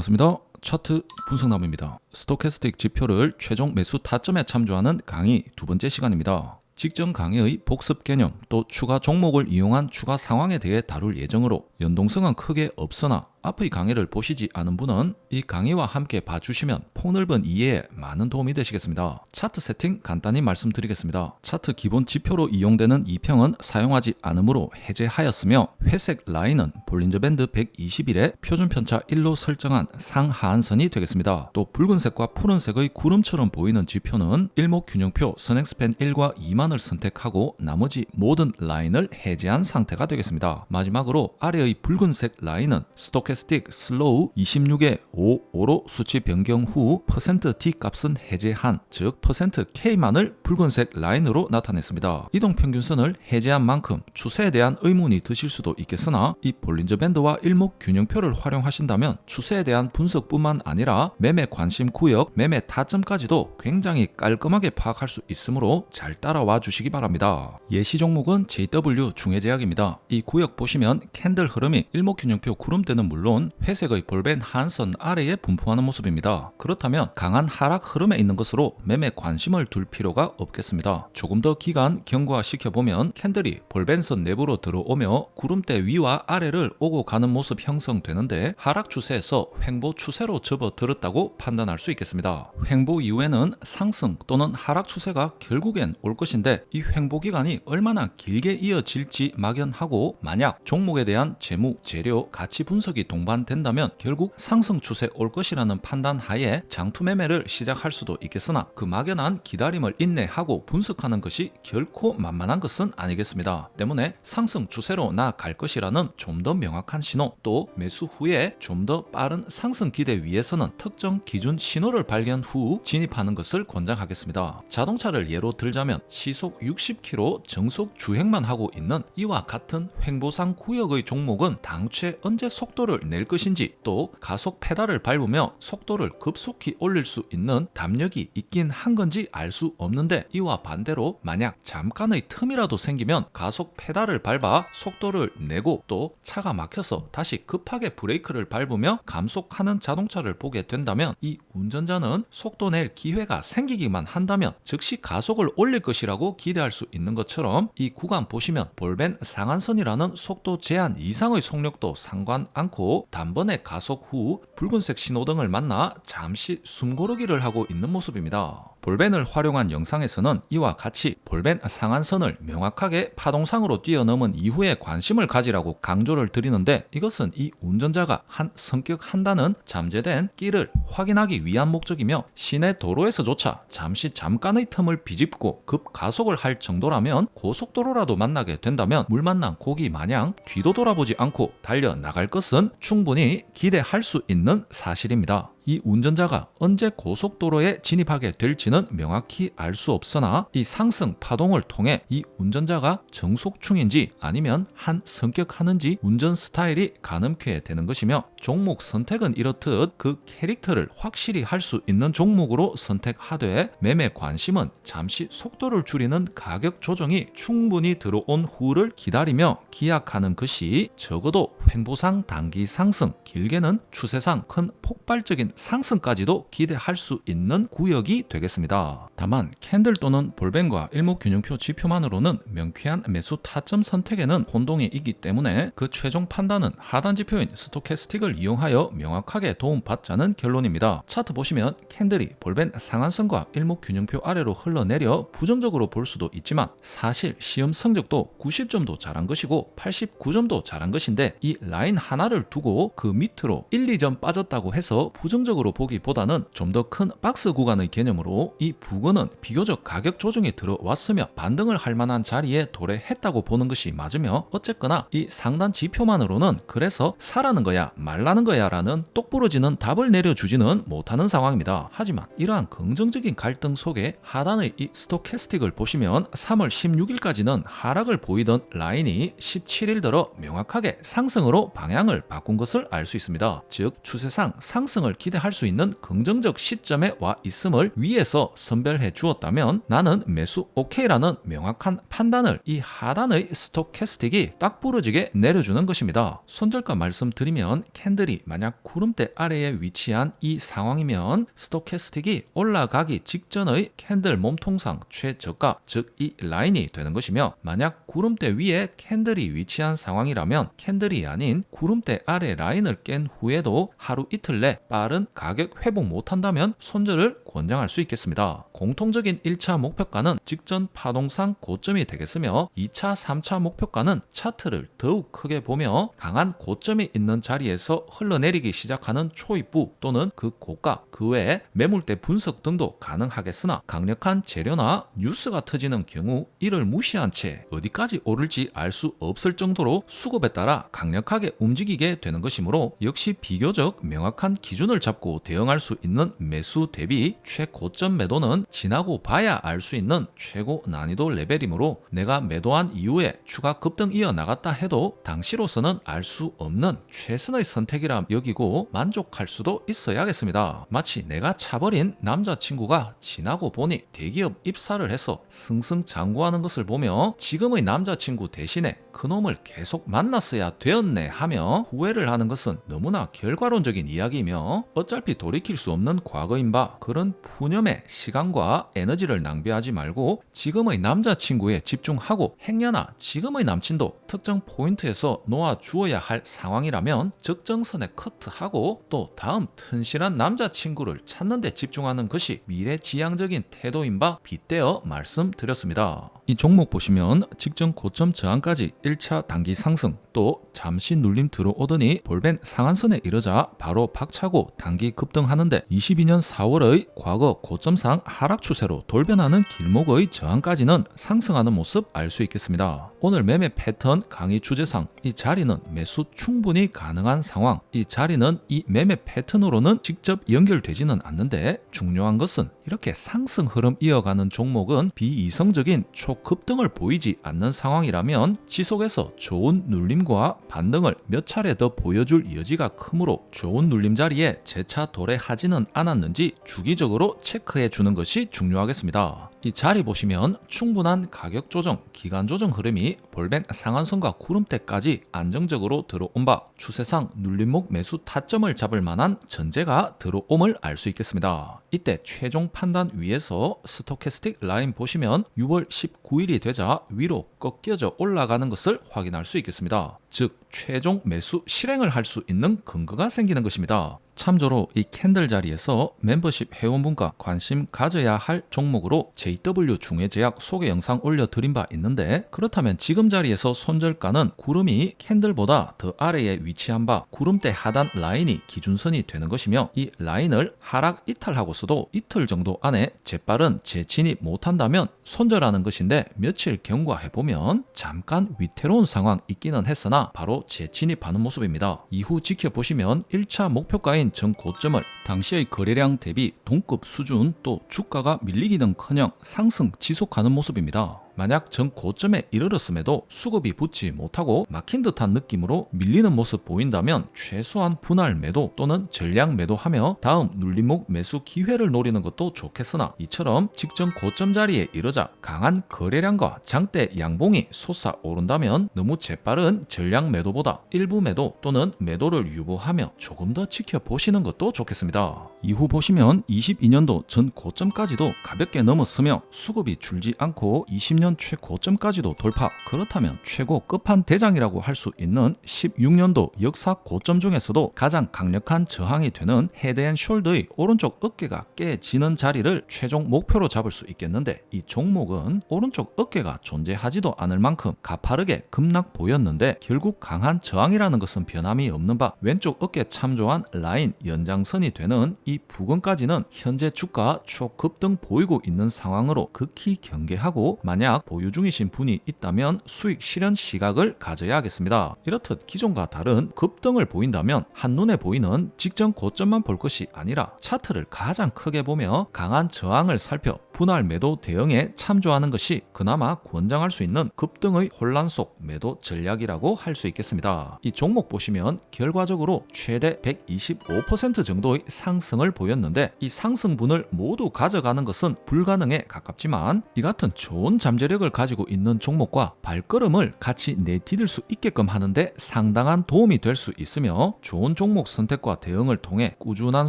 반갑습니다. 차트 분석남입니다. 스토캐스틱 지표를 최종 매수 타점에 참조하는 강의 두 번째 시간입니다. 직전 강의의 복습 개념 또 추가 종목을 이용한 추가 상황에 대해 다룰 예정으로 연동성은 크게 없으나 앞의 강의를 보시지 않은 분은 이 강의와 함께 봐주시면 폭넓은 이해에 많은 도움이 되시겠습니다. 차트 세팅 간단히 말씀드리겠습니다. 차트 기본 지표로 이용되는 이평은 사용하지 않으므로 해제하였으며 회색 라인은 볼린저 밴드 120일에 표준 편차 1로 설정한 상하한선이 되겠습니다. 또 붉은색과 푸른색의 구름처럼 보이는 지표는 일목균형표 선행스팬 1과 2만을 선택하고 나머지 모든 라인을 해제한 상태가 되겠습니다. 마지막으로 아래의 붉은색 라인은 스토크 스토캐스틱 슬로우 26에 5, 5로 수치 변경 후 퍼센트 %D 값은 해제한 즉 퍼센트 %K만을 붉은색 라인으로 나타냈습니다. 이동 평균선을 해제한 만큼 추세에 대한 의문이 드실 수도 있겠으나 이 볼린저 밴드와 일목 균형표를 활용하신다면 추세에 대한 분석뿐만 아니라 매매 관심 구역, 매매 타점까지도 굉장히 깔끔하게 파악할 수 있으므로 잘 따라와 주시기 바랍니다. 예시 종목은 JW 중해제약입니다. 이 구역 보시면 캔들 흐름이 일목균형표 구름대는 물론 물론 회색의 볼벤 한선 아래에 분포하는 모습입니다. 그렇다면 강한 하락 흐름에 있는 것으로 매매 관심을 둘 필요가 없겠습니다. 조금 더 기간 경과 시켜보면 캔들이 볼벤선 내부로 들어오며 구름대 위와 아래를 오고 가는 모습 형성되는데 하락 추세에서 횡보 추세로 접어들었다고 판단할 수 있겠습니다. 횡보 이후에는 상승 또는 하락 추세가 결국엔 올 것인데 이 횡보 기간이 얼마나 길게 이어질지 막연하고 만약 종목에 대한 재무, 재료, 가치 분석이 동반된다면 결국 상승 추세 올 것이라는 판단 하에 장투 매매를 시작할 수도 있겠으나 그 막연한 기다림을 인내하고 분석하는 것이 결코 만만한 것은 아니겠습니다. 때문에 상승 추세로 나아갈 것이라는 좀 더 명확한 신호 또 매수 후에 좀 더 빠른 상승 기대 위에서는 특정 기준 신호를 발견 후 진입하는 것을 권장하겠습니다. 자동차를 예로 들자면 시속 60km 정속 주행만 하고 있는 이와 같은 횡보상 구역의 종목은 당최 언제 속도를 속도를 낼 것인지 또 가속 페달을 밟으며 속도를 급속히 올릴 수 있는 담력이 있긴 한 건지 알 수 없는데 이와 반대로 만약 잠깐의 틈이라도 생기면 가속 페달을 밟아 속도를 내고 또 차가 막혀서 다시 급하게 브레이크를 밟으며 감속하는 자동차를 보게 된다면 이 운전자는 속도 낼 기회가 생기기만 한다면 즉시 가속을 올릴 것이라고 기대할 수 있는 것처럼 이 구간 보시면 볼벤 상한선이라는 속도 제한 이상의 속력도 상관 않고 단번에 가속 후 붉은색 신호등을 만나 잠시 숨고르기를 하고 있는 모습입니다. 볼벤을 활용한 영상에서는 이와 같이 볼벤 상한선을 명확하게 파동상으로 뛰어넘은 이후에 관심을 가지라고 강조를 드리는데 이것은 이 운전자가 한 성격한다는 잠재된 끼를 확인하기 위한 목적이며 시내 도로에서조차 잠시 잠깐의 틈을 비집고 급 가속을 할 정도라면 고속도로라도 만나게 된다면 물 만난 고기 마냥 뒤도 돌아보지 않고 달려 나갈 것은 충분히 기대할 수 있는 사실입니다. 이 운전자가 언제 고속도로에 진입하게 될지는 명확히 알 수 없으나 이 상승 파동을 통해 이 운전자가 정속충인지 아니면 한 성격하는지 운전 스타일이 가늠케 되는 것이며 종목 선택은 이렇듯 그 캐릭터를 확실히 할 수 있는 종목으로 선택하되 매매 관심은 잠시 속도를 줄이는 가격 조정이 충분히 들어온 후를 기다리며 기약하는 것이 적어도 횡보상 단기 상승 길게는 추세상 큰 폭발적인 상승까지도 기대할 수 있는 구역이 되겠습니다. 다만 캔들 또는 볼벤과 일목균형표 지표만으로는 명쾌한 매수 타점 선택에는 혼동이 있기 때문에 그 최종 판단은 하단 지표인 스토캐스틱을 이용하여 명확하게 도움받자는 결론입니다. 차트 보시면 캔들이 볼벤 상한선과 일목균형표 아래로 흘러내려 부정적으로 볼 수도 있지만 사실 시험 성적도 90점도 잘한 것이고 89점도 잘한 것인데 이 라인 하나를 두고 그 밑으로 1, 2점 빠졌다고 해서 부정적 긍정적으로 보기보다는 좀 더 큰 박스 구간의 개념으로 이 부근은 비교적 가격 조정이 들어왔으며 반등을 할 만한 자리에 도래했다고 보는 것이 맞으며 어쨌거나 이 상단 지표만으로는 그래서 사라는 거야 말라는 거야 라는 똑부러지는 답을 내려주지는 못하는 상황입니다. 하지만 이러한 긍정적인 갈등 속에 하단의 이 스토캐스틱을 보시면 3월 16일까지는 하락을 보이던 라인이 17일 들어 명확하게 상승으로 방향을 바꾼 것을 알 수 있습니다. 즉 추세상 상승을 기 기대할 수 있는 긍정적 시점에 와 있음을 위에서 선별해 주었다면 나는 매수 오케이라는 명확한 판단을 이 하단의 스토캐스틱이 딱 부러지게 내려주는 것입니다. 손절가 말씀드리면 캔들이 만약 구름대 아래에 위치한 이 상황이면 스토캐스틱이 올라가기 직전의 캔들 몸통상 최저가 즉 이 라인이 되는 것이며 만약 구름대 위에 캔들이 위치한 상황이라면 캔들이 아닌 구름대 아래 라인을 깬 후에도 하루 이틀 내 빠른 가격 회복 못한다면 손절을 권장할 수 있겠습니다. 공통적인 1차 목표가는 직전 파동상 고점이 되겠으며 2차, 3차 목표가는 차트를 더욱 크게 보며 강한 고점이 있는 자리에서 흘러내리기 시작하는 초입부 또는 그 고가 그 외에 매물대 분석 등도 가능하겠으나 강력한 재료나 뉴스가 터지는 경우 이를 무시한 채 어디까지 오를지 알 수 없을 정도로 수급에 따라 강력하게 움직이게 되는 것이므로 역시 비교적 명확한 기준을 잡고 대응할 수 있는 매수 대비 최고점 매도는 지나고 봐야 알 수 있는 최고 난이도 레벨이므로 내가 매도한 이후에 추가 급등 이어 나갔다 해도 당시로서는 알 수 없는 최선의 선택이라 여기고 만족할 수도 있어야겠습니다. 마치 내가 차버린 남자친구가 지나고 보니 대기업 입사를 해서 승승장구하는 것을 보며 지금의 남자친구 대신에 그놈을 계속 만났어야 되었네 하며 후회를 하는 것은 너무나 결과론적인 이야기이며 어차피 돌이킬 수 없는 과거인 바 그런 푸념의 시간과 에너지를 낭비하지 말고 지금의 남자친구에 집중하고 행여나 지금의 남친도 특정 포인트에서 놓아 주어야 할 상황이라면 적정선에 커트하고 또 다음 튼실한 남자친구를 찾는 데 집중하는 것이 미래지향적인 태도인 바 빗대어 말씀드렸습니다. 이 종목 보시면 직전 고점 저항까지 1차 단기 상승 또 잠시 눌림 들어오더니 볼벤 상한선에 이르자 바로 박차고 단기 급등하는데 22년 4월의 과거 고점상 하락 추세로 돌변하는 길목의 저항까지는 상승하는 모습 알 수 있겠습니다. 오늘 매매 패턴 강의 주제상 이 자리는 매수 충분히 가능한 상황 이 자리는 이 매매 패턴으로는 직접 연결되지는 않는데 중요한 것은 이렇게 상승 흐름 이어가는 종목은 비이성적인 초급등을 보이지 않는 상황이라면 지속해서 좋은 눌림과 반등을 몇 차례 더 보여줄 여지가 크므로 좋은 눌림 자리에 재차 도래하지는 않았는지 주기적으로 체크해 주는 것이 중요하겠습니다. 이 자리 보시면 충분한 가격 조정, 기간 조정 흐름이 볼벤 상한선과 구름대까지 안정적으로 들어온 바 추세상 눌림목 매수 타점을 잡을 만한 전제가 들어옴을 알 수 있겠습니다. 이때 최종 판단 위에서 스토캐스틱 라인 보시면 6월 19일이 되자 위로 꺾여져 올라가는 것을 확인할 수 있겠습니다. 즉 최종 매수 실행을 할 수 있는 근거가 생기는 것입니다. 참조로 이 캔들 자리에서 멤버십 회원분과 관심 가져야 할 종목으로 JW 중해제약 소개 영상 올려드린 바 있는데 그렇다면 지금 자리에서 손절가는 구름이 캔들보다 더 아래에 위치한 바 구름대 하단 라인이 기준선이 되는 것이며 이 라인을 하락 이탈하고서도 이틀 정도 안에 재빠른 재진입 못한다면 손절하는 것인데 며칠 경과해보면 잠깐 위태로운 상황 있기는 했으나 바로 재진입하는 모습입니다. 이후 지켜보시면 1차 목표가인 전 고점을 당시의 거래량 대비 동급 수준 또 주가가 밀리기는커녕 상승 지속하는 모습입니다. 만약 전 고점에 이르렀음에도 수급이 붙지 못하고 막힌 듯한 느낌으로 밀리는 모습 보인다면 최소한 분할 매도 또는 전량 매도하며 다음 눌림목 매수 기회를 노리는 것도 좋겠으나 이처럼 직전 고점 자리에 이르자 강한 거래량과 장대 양봉이 솟아오른다면 너무 재빠른 전량 매도보다 일부 매도 또는 매도를 유보하며 조금 더 지켜보시는 것도 좋겠습니다. 이후 보시면 22년도 전 고점까지도 가볍게 넘었으며 수급이 줄지 않고 20년 최고점까지도 돌파. 그렇다면 최고 끝판 대장이라고 할 수 있는 16년도 역사 고점 중에서도 가장 강력한 저항이 되는 헤드앤숄더의 오른쪽 어깨가 깨지는 자리를 최종 목표로 잡을 수 있겠는데 이 종목은 오른쪽 어깨가 존재하지도 않을 만큼 가파르게 급락 보였는데 결국 강한 저항이라는 것은 변함이 없는 바 왼쪽 어깨 참조한 라인 연장선이 되는 이 부근까지는 현재 주가 초급등 보이고 있는 상황으로 극히 경계하고 만약 만약 보유 중이신 분이 있다면 수익 실현 시각을 가져야 하겠습니다. 이렇듯 기존과 다른 급등을 보인다면 한눈에 보이는 직전 고점만 볼 것이 아니라 차트를 가장 크게 보며 강한 저항을 살펴 분할 매도 대응에 참조하는 것이 그나마 권장할 수 있는 급등의 혼란 속 매도 전략이라고 할 수 있겠습니다. 이 종목 보시면 결과적으로 최대 125% 정도의 상승을 보였는데 이 상승분을 모두 가져가는 것은 불가능에 가깝지만 이 같은 좋은 잠재력을 가지고 있는 종목과 발걸음을 같이 내디딜 수 있게끔 하는데 상당한 도움이 될 수 있으며 좋은 종목 선택과 대응을 통해 꾸준한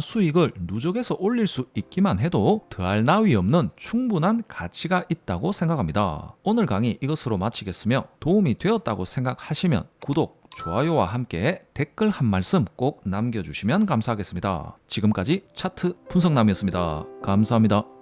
수익을 누적해서 올릴 수 있기만 해도 더할 나위 없는 충분한 가치가 있다고 생각합니다. 오늘 강의 이것으로 마치겠으며 도움이 되었다고 생각하시면 구독, 좋아요와 함께 댓글 한 말씀 꼭 남겨주시면 감사하겠습니다. 지금까지 차트 분석남이었습니다. 감사합니다.